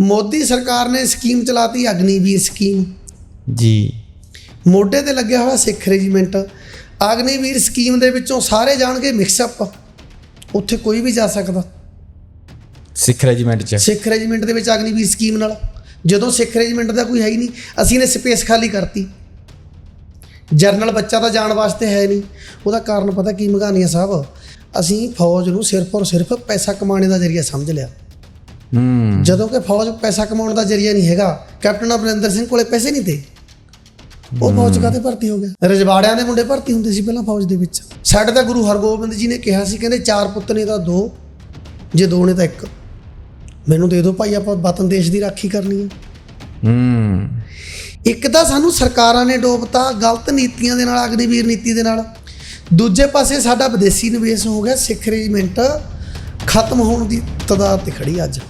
ਮੋਦੀ ਸਰਕਾਰ ਨੇ scheme ਚਲਾਤੀ Agniveer scheme. ਜੀ। ਮੋਢੇ ਤੇ ਲੱਗਿਆ ਹੋਇਆ ਸਿੱਖ ਰੈਜੀਮੈਂਟ। ਅਗਨੀਵੀਰ ਸਕੀਮ ਦੇ ਵਿੱਚੋਂ ਸਾਰੇ ਜਾਣਗੇ ਮਿਕਸ ਅਪ ਉੱਥੇ ਕੋਈ ਵੀ ਜਾ ਸਕਦਾ। ਸਿੱਖ ਰੈਜੀਮੈਂਟ ਚ। ਸਿੱਖ ਰੈਜੀਮੈਂਟ ਦੇ ਵਿੱਚ ਅਗਨੀਵੀਰ ਸਕੀਮ ਨਾਲ। ਜਦੋਂ ਸਿੱਖ ਰੈਜੀਮੈਂਟ ਦਾ ਕੋਈ ਹੈ ਹੀ ਨਹੀਂ ਅਸੀਂ ਨੇ ਸਪੇਸ ਖਾਲੀ ਕਰਤੀ। ਜਰਨਲ ਬੱਚਾ ਤਾਂ ਜਾਣ ਵਾਸਤੇ ਹੈ ਨਹੀਂ। ਉਹਦਾ ਕਾਰਨ ਪਤਾ ਕੀ ਮਗਾਨੀਆ ਸਾਹਿਬ? ਅਸੀਂ ਫੌਜ ਨੂੰ ਸਿਰਫ ਔਰ ਸਿਰਫ ਪੈਸਾ ਕਮਾਉਣ ਦਾ ਜ਼ਰੀਆ ਸਮਝ ਲਿਆ। ਹੂੰ ਜਦੋਂ ਕਿ ਫੌਜ ਪੈਸਾ ਕਮਾਉਣ ਦਾ ਜ਼ਰੀਆ ਨਹੀਂ ਹੈਗਾ ਕੈਪਟਨ ਅਮਰਿੰਦਰ ਸਿੰਘ ਕੋਲੇ ਪੈਸੇ ਨਹੀਂ ਤੇ। ਉਹ ਫੌਜ ਕਾਤੇ ਭਰਤੀ ਹੋ ਗਿਆ? ਰਜਵਾੜਿਆਂ ਦੇ ਮੁੰਡੇ ਭਰਤੀ ਹੁੰਦੇ ਸੀ ਪਹਿਲਾਂ ਫੌਜ ਦੇ ਵਿੱਚ। ਸਾਡੇ ਤਾਂ ਗੁਰੂ ਹਰਗੋਬਿੰਦ ਜੀ ਨੇ ਕਿਹਾ ਸੀ ਕਹਿੰਦੇ ਚਾਰ ਪੁੱਤ ਨੇ ਤਾਂ ਦੋ ਜੇ ਦੋ ਨੇ ਤਾਂ ਇੱਕ। ਮੈਨੂੰ ਦੇ ਦਿਓ ਭਾਈ ਆਪਾਂ ਵਤਨ ਦੇਸ਼ ਦੀ ਰਾਖੀ ਕਰਨੀ ਹੈ। ਹੂੰ। ਇੱਕ ਤਾਂ ਸਾਨੂੰ ਸਰਕਾਰਾਂ ਨੇ ਡੋਬਤਾ ਗਲਤ ਨੀਤੀਆਂ ਦੇ ਨਾਲ ਅਗਨੀਵੀਰ ਨੀਤੀ ਦੇ ਨਾਲ। ਦੂਜੇ ਪਾਸੇ ਸਾਡਾ ਵਿਦੇਸ਼ੀ ਨਿਵੇਸ਼ ਹੋ ਗਿਆ ਸਿੱਖ ਰੈਜੀਮੈਂਟ ਖਤਮ ਹੋਣ ਦੀ ਤਦਾਦ ਤੇ ਖੜੀ ਅੱਜ।